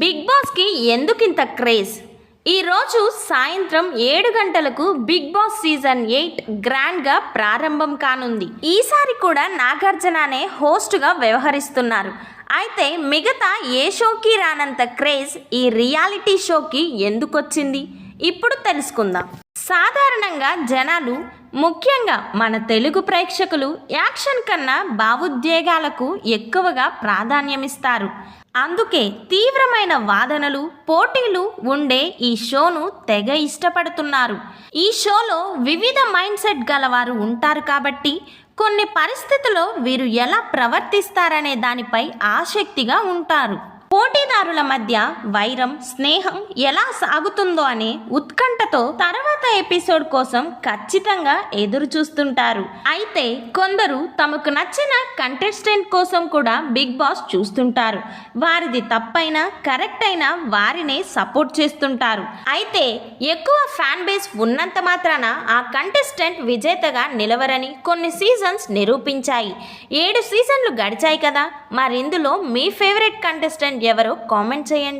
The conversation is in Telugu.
బిగ్ బాస్కి ఎందుకింత క్రేజ్? ఈరోజు సాయంత్రం ఏడు గంటలకు బిగ్ బాస్ సీజన్ ఎయిట్ గ్రాండ్గా ప్రారంభం కానుంది. ఈసారి కూడా నాగార్జుననే హోస్ట్గా వ్యవహరిస్తున్నారు. అయితే మిగతా ఏ షోకి రానంత క్రేజ్ ఈ రియాలిటీ షోకి ఎందుకొచ్చింది? ఇప్పుడు తెలుసుకుందాం. సాధారణంగా జనాలు ముఖ్యంగా మన తెలుగు ప్రేక్షకులు యాక్షన్ కన్నా భావోద్వేగాలకు ఎక్కువగా ప్రాధాన్యమిస్తారు. అందుకే తీవ్రమైన వాదనలు పోటీలు ఉండే ఈ షోను తెగ ఇష్టపడుతున్నారు. ఈ షోలో వివిధ మైండ్ సెట్ గలవారు ఉంటారు కాబట్టి కొన్ని పరిస్థితుల్లో వీరు ఎలా ప్రవర్తిస్తారనే దానిపై ఆసక్తిగా ఉంటారు. పోటీదారుల మధ్య వైరం స్నేహం ఎలా సాగుతుందో అనే ఉత్కంఠతో తర్వాత తర్వాత ఎపిసోడ్ కోసం ఖచ్చితంగా ఎదురు చూస్తుంటారు. అయితే కొందరు తమకు నచ్చిన కంటెస్టెంట్ కోసం కూడా బిగ్ బాస్ చూస్తుంటారు. వారిది తప్పైనా కరెక్ట్ అయినా వారినే సపోర్ట్ చేస్తుంటారు. అయితే ఎక్కువ ఫ్యాన్ బేస్ ఉన్నంత మాత్రాన ఆ కంటెస్టెంట్ విజేతగా నిలవరని కొన్ని సీజన్స్ నిరూపించాయి. ఏడు సీజన్లు గడిచాయి కదా? మరిందులో మీ ఫేవరెట్ కంటెస్టెంట్ ఎవరో కామెంట్ చేయండి.